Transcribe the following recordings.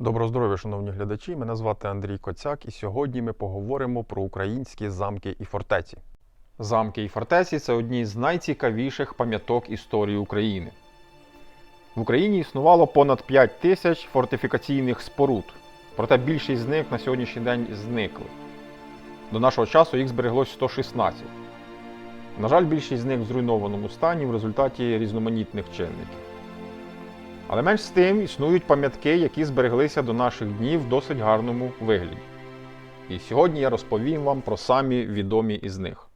Доброго здоров'я, шановні глядачі. Мене звати Андрій Коцяк, і сьогодні ми поговоримо про українські замки і фортеці. Замки і фортеці це одні з найцікавіших пам'яток історії України. В Україні існувало понад 5 тисяч фортифікаційних споруд, проте більшість з них на сьогоднішній день зникли. До нашого часу їх збереглось 116. На жаль, більшість з них в зруйнованому стані в результаті різноманітних чинників. Але менш з тим існують пам'ятки, які збереглися до наших днів в досить гарному вигляді. І сьогодні я розповім вам про самі відомі із них.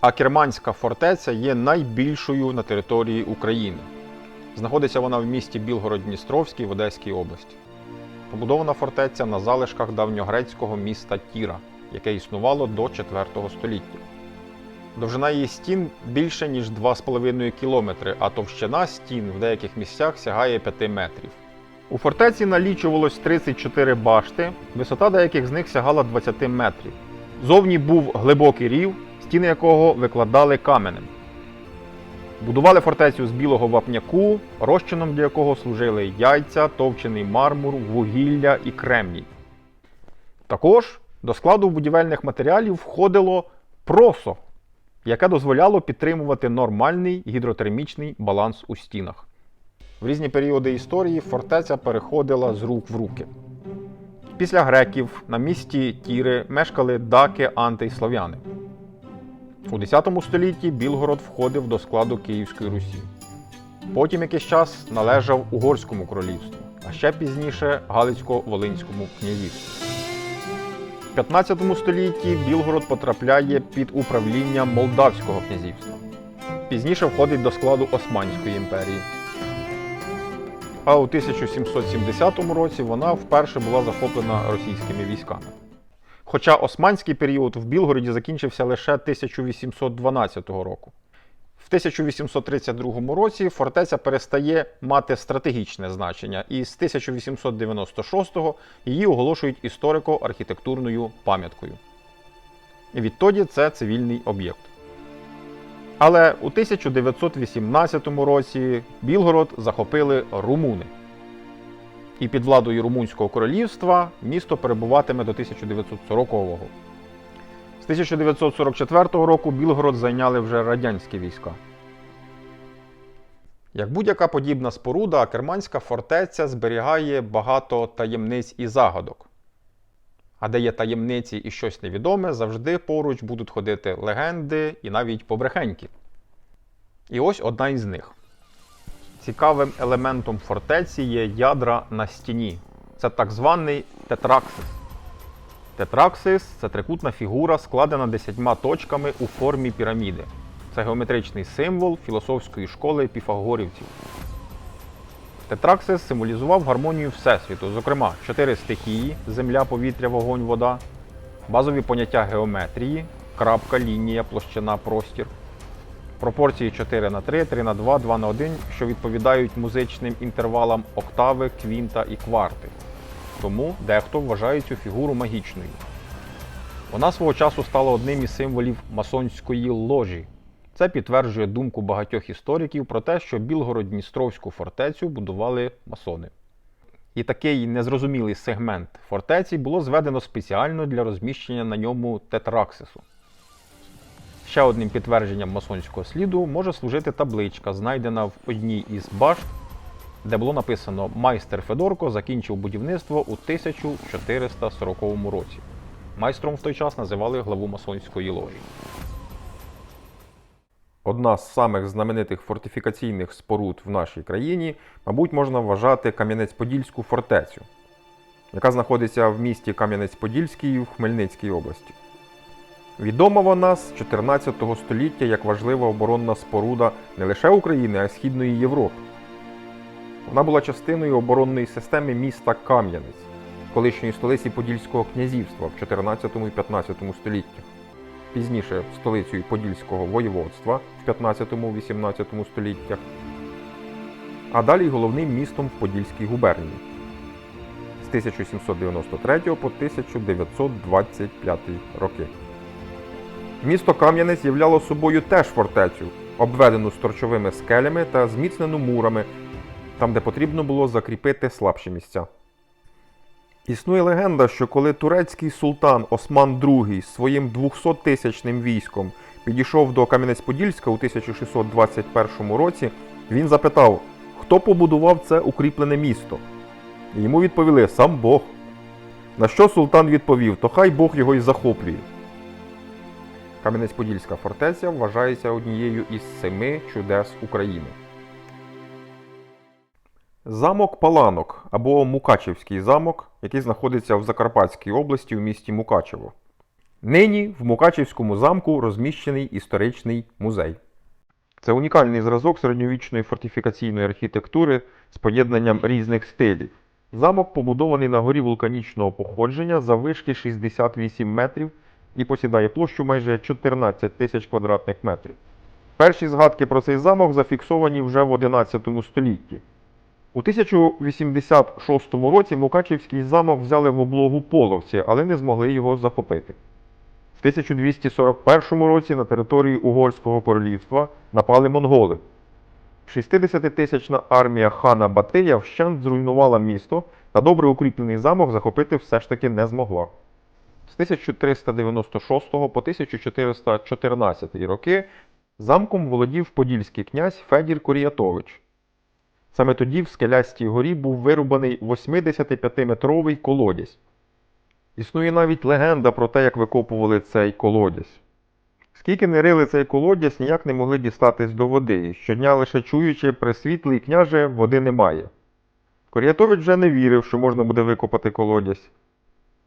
Акерманська фортеця є найбільшою на території України. Знаходиться вона в місті Білгород-Дністровський в Одеській області. Побудована фортеця на залишках давньогрецького міста Тіра, яке існувало до 4 століття. Довжина її стін більше, ніж 2,5 кілометри, а товщина стін в деяких місцях сягає 5 метрів. У фортеці налічувалось 34 башти, висота деяких з них сягала 20 метрів. Зовні був глибокий рів, стіни якого викладали каменем. Будували фортецю з білого вапняку, розчином для якого служили яйця, товчений мармур, вугілля і кремній. Також до складу будівельних матеріалів входило просо, яке дозволяло підтримувати нормальний гідротермічний баланс у стінах. В різні періоди історії фортеця переходила з рук в руки. Після греків на місті Тіри мешкали даки, анти й слов'яни. У X столітті Білгород входив до складу Київської Русі. Потім якийсь час належав Угорському королівству, а ще пізніше Галицько-Волинському князівству. В 15 столітті Білгород потрапляє під управління Молдавського князівства. Пізніше входить до складу Османської імперії. А у 1770 році вона вперше була захоплена російськими військами. Хоча османський період в Білгороді закінчився лише 1812 року. В 1832 році фортеця перестає мати стратегічне значення, і з 1896-го її оголошують історико-архітектурною пам'яткою. Відтоді це цивільний об'єкт. Але у 1918 році Білгород захопили румуни. І під владою Румунського королівства місто перебуватиме до 1940-го. З 1944 року Білгород зайняли вже радянські війська. Як будь-яка подібна споруда, Керманська фортеця зберігає багато таємниць і загадок. А де є таємниці і щось невідоме, завжди поруч будуть ходити легенди і навіть побрехеньки. І ось одна із них. Цікавим елементом фортеці є ядра на стіні. Це так званий тетраксис. Тетраксис це трикутна фігура, складена десятьма точками у формі піраміди. Це геометричний символ філософської школи піфагорівців. Тетраксис символізував гармонію Всесвіту, зокрема, чотири стихії земля, повітря, вогонь, вода, базові поняття геометрії, крапка, лінія, площина, простір, пропорції 4 на 3, 3 на 2, 2 на 1, що відповідають музичним інтервалам октави, квінта і кварти. Тому дехто вважає цю фігуру магічною. Вона свого часу стала одним із символів масонської ложі. Це підтверджує думку багатьох істориків про те, що Білгород-Дністровську фортецю будували масони. І такий незрозумілий сегмент фортеці було зведено спеціально для розміщення на ньому тетраксису. Ще одним підтвердженням масонського сліду може служити табличка, знайдена в одній із башт, де було написано Майстер Федорко закінчив будівництво у 1440 році. Майстром в той час називали главу масонської ложі. Одна з самих знаменитих фортифікаційних споруд в нашій країні, мабуть, можна вважати Кам'янець-Подільську фортецю, яка знаходиться в місті Кам'янець-Подільський в Хмельницькій області. Відома вона з 14 століття як важлива оборонна споруда не лише України, а й Східної Європи. Вона була частиною оборонної системи міста Кам'янець, колишньої столиці Подільського князівства в 14 і 15 століттях. Пізніше столицею Подільського воєводства в 15-18 століттях, а далі головним містом в Подільській губернії з 1793 по 1925 роки. Місто Кам'янець являло собою теж фортецю, обведену сторчовими скелями та зміцнену мурами, там, де потрібно було закріпити слабші місця. Існує легенда, що коли турецький султан Осман II своїм 200-тисячним військом підійшов до Кам'янець-Подільська у 1621 році, він запитав, хто побудував це укріплене місто. І йому відповіли сам Бог. На що султан відповів, то хай Бог його й захоплює. Кам'янець-Подільська фортеця вважається однією із семи чудес України. Замок Паланок або Мукачевський замок, який знаходиться в Закарпатській області у місті Мукачево. Нині в Мукачевському замку розміщений історичний музей. Це унікальний зразок середньовічної фортифікаційної архітектури з поєднанням різних стилів. Замок побудований на горі вулканічного походження заввишки 68 метрів і посідає площу майже 14 тисяч квадратних метрів. Перші згадки про цей замок зафіксовані вже в 11 столітті. У 1086 році Мукачівський замок взяли в облогу половці, але не змогли його захопити. В 1241 році на території Угорського королівства напали монголи. 60-тисячна армія хана Батия вщент зруйнувала місто, та добре укріплений замок захопити все ж таки не змогла. З 1396 по 1414 роки замком володів подільський князь Федір Куріятович. Саме тоді в Скелястій горі був вирубаний 85-метровий колодязь. Існує навіть легенда про те, як викопували цей колодязь. Скільки не рили цей колодязь, ніяк не могли дістатись до води, щодня лише чуючи присвітлий княже, води немає. Коріатович вже не вірив, що можна буде викопати колодязь.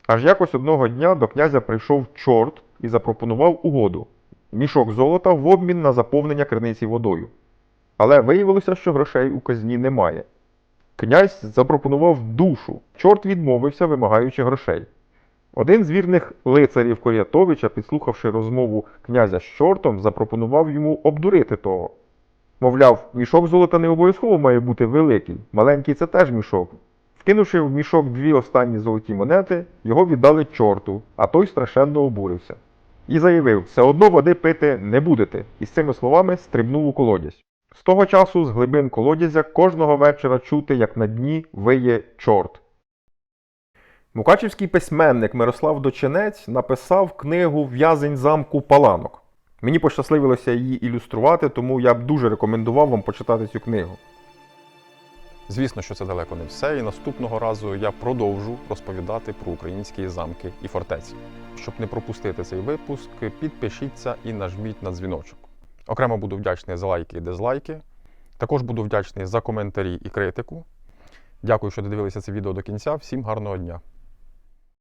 Аж якось одного дня до князя прийшов чорт і запропонував угоду мішок золота в обмін на заповнення криниці водою. Але виявилося, що грошей у казні немає. Князь запропонував душу. Чорт відмовився, вимагаючи грошей. Один з вірних лицарів Корятовича, підслухавши розмову князя з чортом, запропонував йому обдурити того. Мовляв, мішок золота не обов'язково має бути великий, маленький це теж мішок. Вкинувши в мішок дві останні золоті монети, його віддали чорту, а той страшенно обурився. І заявив: все одно води пити не будете, і з цими словами стрибнув у колодязь. З того часу з глибин колодязя кожного вечора чути, як на дні виє чорт. Мукачівський письменник Мирослав Дочинець написав книгу В'язень замку Паланок. Мені пощасливилося її ілюструвати, тому я б дуже рекомендував вам почитати цю книгу. Звісно, що це далеко не все, і наступного разу я продовжу розповідати про українські замки і фортеці. Щоб не пропустити цей випуск, підпишіться і нажміть на дзвіночок. Окремо буду вдячний за лайки і дизлайки. Також буду вдячний за коментарі і критику. Дякую, що додивилися це відео до кінця. Всім гарного дня!